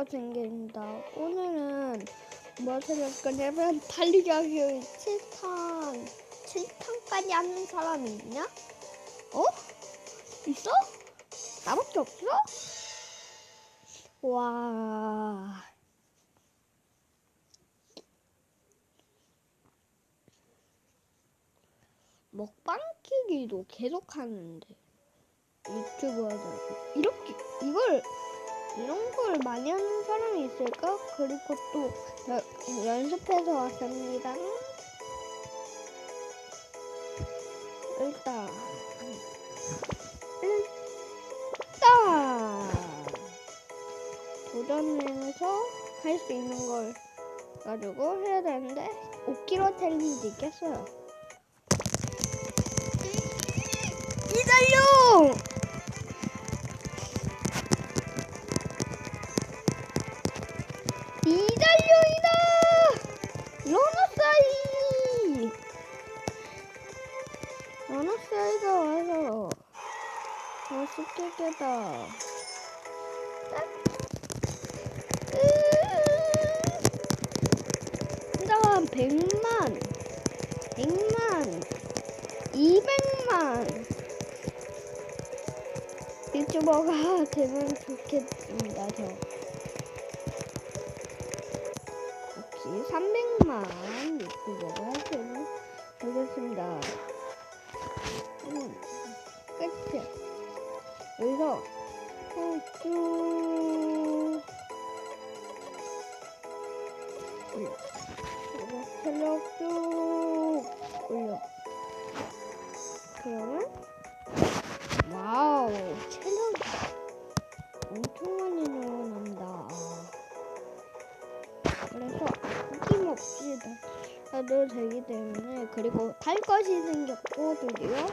거 생긴다. 오늘은 무엇을 할 거냐면 달리기 7탄 7탄까지 하는 사람이 있냐? 어? 있어? 나밖에 없어? 와. 먹방 키기도 계속 하는데 유튜브 하자 이렇게 이걸 이런 걸 많이 하는 사람이 있을까? 그리고 또 여- 연습해서 왔습니다. 일단 일단 도전해서 할 수 있는 걸 가지고 해야 되는데 5kg 챌린지 있겠어요. 이달용! 깨다. 일단 100만, 100만, 200만 유튜버가 되면 좋겠습니다. 저. 혹시 300만 유튜버가 되면 되겠습니다. 그리고 탈 것이 생겼고 드디어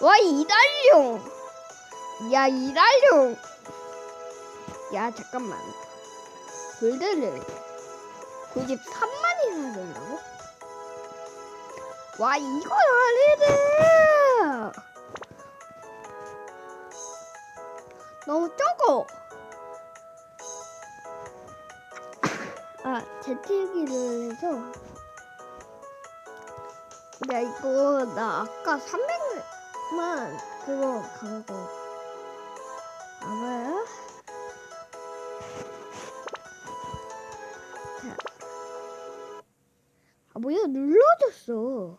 와, 이달용! 야, 이달용! 야, 잠깐만. 골드를 93만이나 된다고? 와, 이건 아니네! 너무 적어! 아, 재채기를 해서. 야, 이거, 나 아까 300 만 그거 간 거. 알아요? 자. 아, 뭐야, 눌러졌어.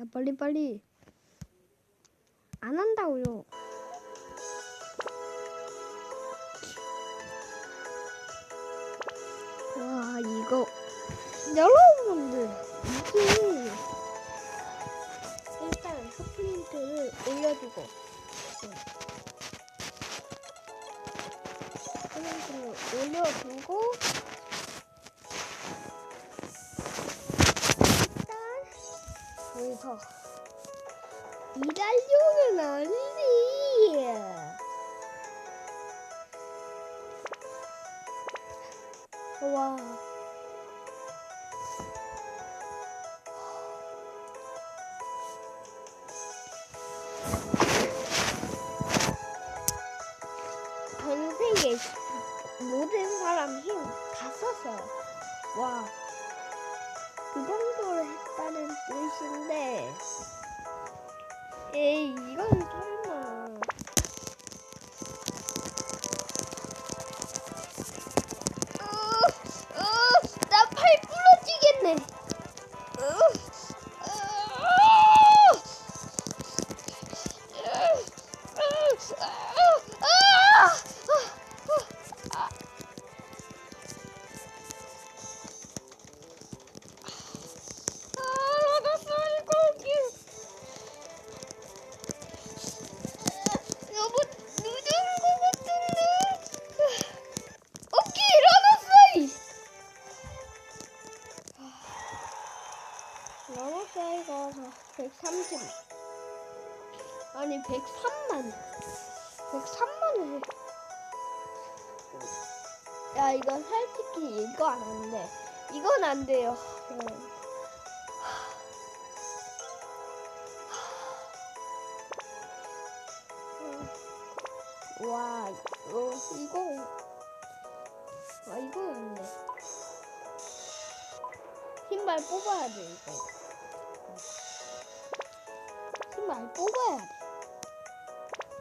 야, 빨리, 빨리. 안 한다고요. 올려주고 일단 여기서 이달용은 아니지. 와, 야 이거 솔직히 이거 안 한대 이건 안 돼요. 어. 와 이거 이거 아 이거 안돼 신발 뽑아야 돼 이거. 신발 뽑아야 돼.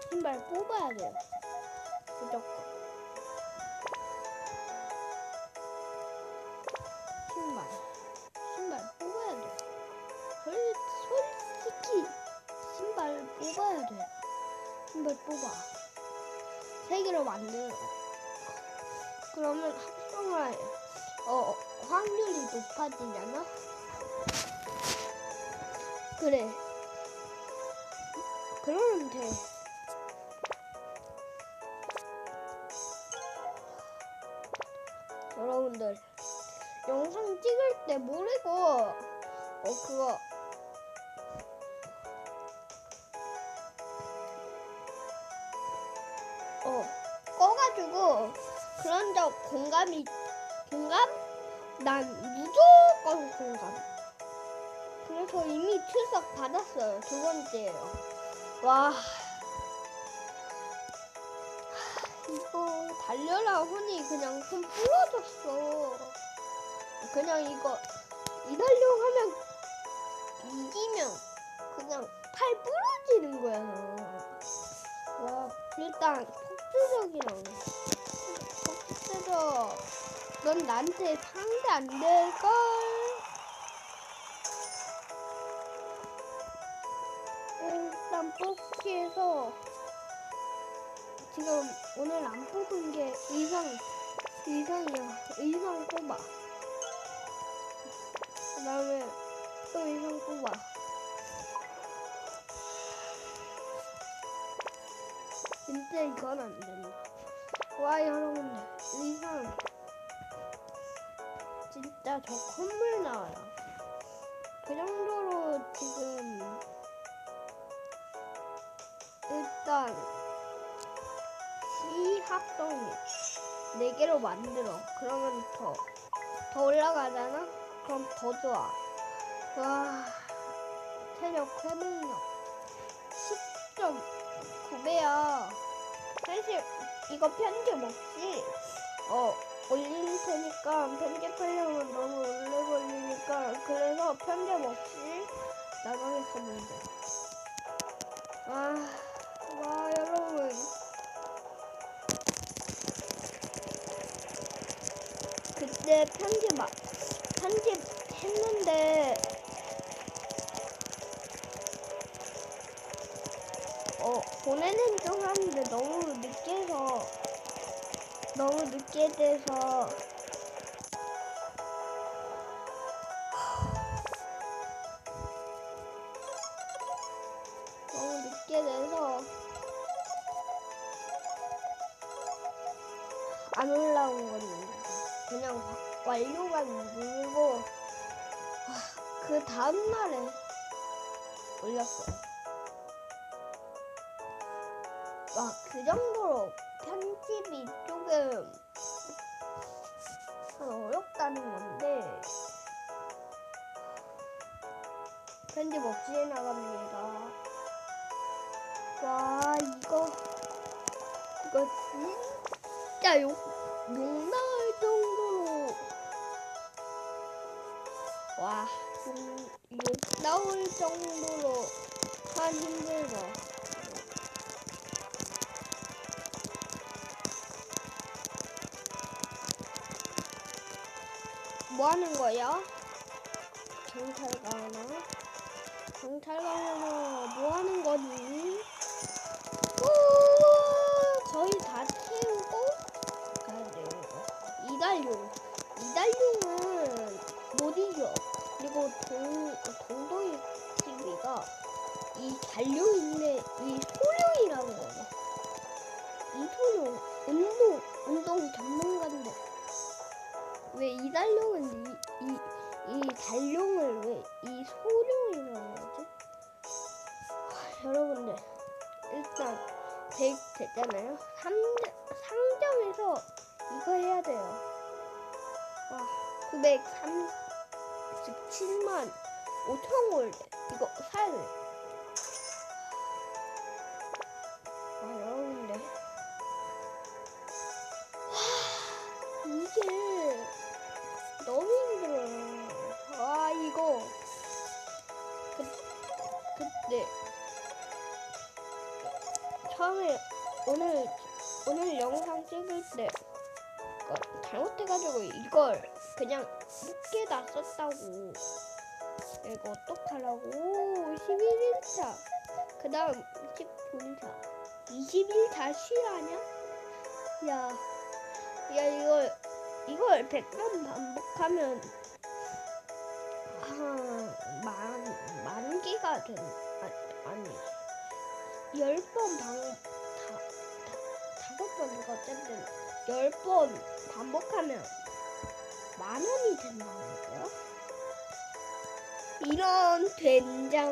신발 뽑아야 돼 세 개로 만들어. 그러면 합성할 어 확률이 높아지잖아 그래. 그러면 돼. 여러분들 영상 찍을 때 모르고 어 그거 꺼가지고 그런 적 공감이 공감? 난 무조건 공감. 그래서 이미 출석 받았어요. 두 번째예요. 와. 이거 달려라 하니 그냥 손 부러졌어. 그냥 이거 이달려 하면 이기면 그냥 팔 부러지는 거야. 와 일단 폭주적이랑 폭주적 넌 나한테 상대 안 될걸? 일단 뽑기에서 지금 오늘 안 뽑은 게 의상 의상이야. 의상 뽑아. 그 다음에 또 의상 뽑아 진짜 이건 안 된다. 와 여러분들 의상. 진짜 저 콧물 나와요. 그 정도로 지금 일단 시합성이 4개로 만들어. 그러면 더, 더 올라가잖아? 그럼 더 좋아. 와 체력 회복력 10.9배야 사실 이거 편집 없이 어 올릴 테니까 편집하려면 너무 오래 걸리니까 그래서 편집 없이 나가겠습니다 아, 와 여러분. 그때 편집 막 편집 했는데 보내는 중 하는데 너무 늦게서 너무 늦게 돼서 너무 늦게 돼서 안 올라온 거는데 그냥 완료가 누르고 아, 그 다음 날에 올렸어요. 그 정도로 편집이 조금 어렵다는 건데 편집 없이 해나갑니다. 와 이거 이거 진짜 욕 나올 정도로. 와욕 욕 나올 정도로 참 힘들어 뭐 하는 거야? 경찰 가나? 여러분들 일단 데 됐잖아요. 상점 상점에서 이거 해야 돼요. 와 937만 5천 골드 이거 사야 돼. 아 오늘 오늘 영상 찍을 때 어, 잘못해가지고 이걸 그냥 늦게 놨었다고. 이거 어떡하라고? 11일차. 그 다음 10분차. 20일차 쉬라냐? 야, 야 이걸 이걸 100번 반복하면 한만 만기가 된 아, 아니 10번 반 다, 다, 다섯 번인가 어쨌든 10번 반복하면 만 원이 된다는 거야? 이런 된장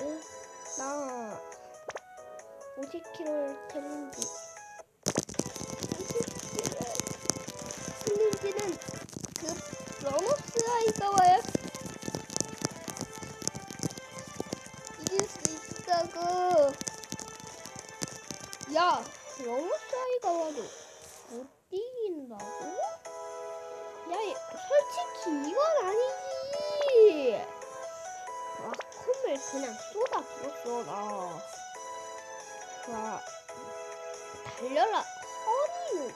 응? 나 50kg 챌린지 와도 못 이긴다고? 야 이- 솔직히 이건 아니지. 와 콤을 그냥 쏟아 부었어 나. 와, 달려라. 허니는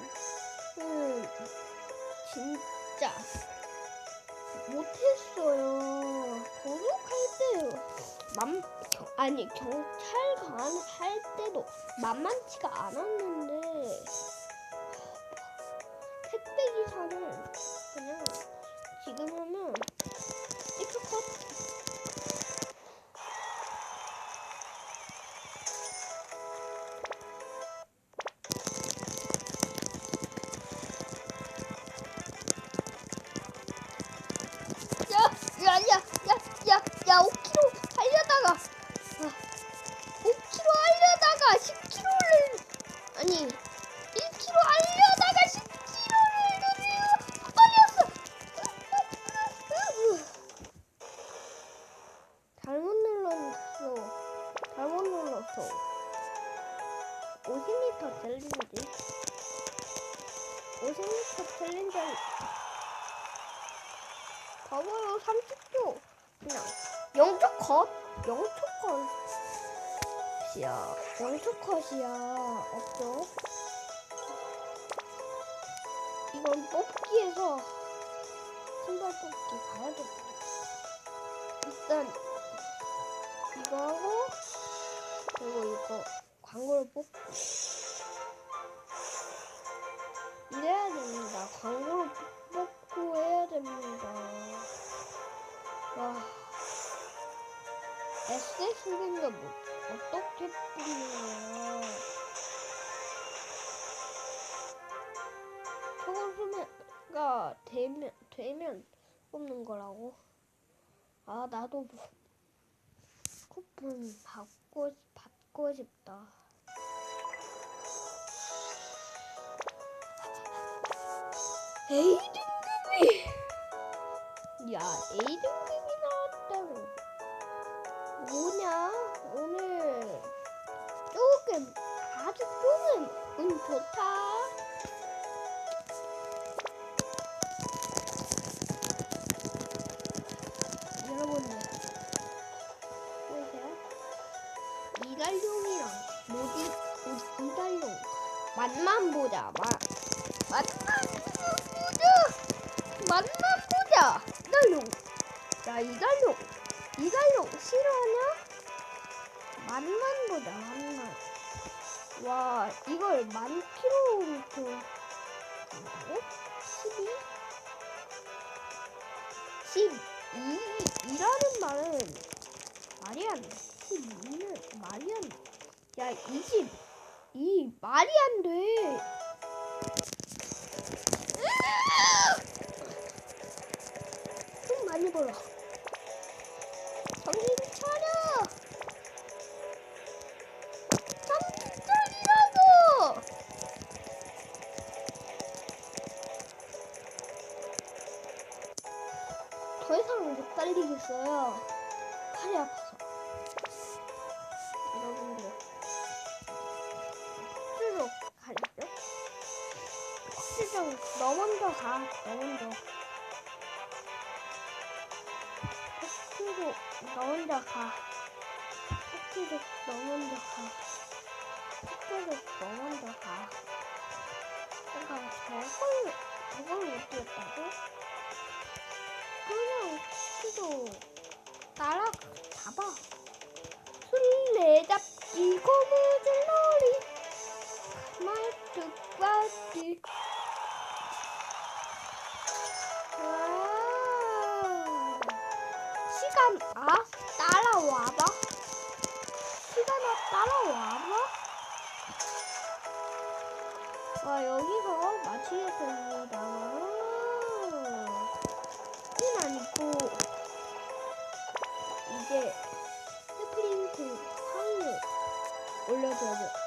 음, 진짜 못했어요. 고속할 때 만, 경- 아니 경찰관 할 때도 만만치가 않았는데 Okay. 눌렀어. 50m 챌린지. 50m 챌린지. 봐봐요 30초 그냥 0초 컷 0초 컷이야 0초 컷이야 없죠 이건 뽑기에서 신발 뽑기 가야겠다 일단 이거 하고 이거 광고를 뽑고 이래야 됩니다. 광고를 뽑고 해야 됩니다. 와. SS인가 뭐 어떻게 거야 초과 소매가 되면 되면 뽑는 거라고? 아 나도 뭐 쿠폰 받고 받고 싶다. A 등급이. 야 A 등급 만나보자. 이달용. 야, 이달용. 이달용 싫어하냐? 만만보자, 만만. 와, 이걸 만 킬로미터. 12? 12? 이라는 말은 말이 안 돼. 12는 말이 안 돼. 야, 20. 이 말이 안 돼. করো 쭉, 너 먼저 가. 쭉, 너 먼저 가. 쭉, 너 먼저 가. 내가 저걸, 저걸 못 뛰었다고? 그냥 키도 따라 잡아. 술래 잡기 고무줄놀이 말뚝박기 따라와봐. 시간아 따라와봐. 와 여기서 마치겠습니다. 이는 아니고 이제 스프린트 상을 올려줘야겠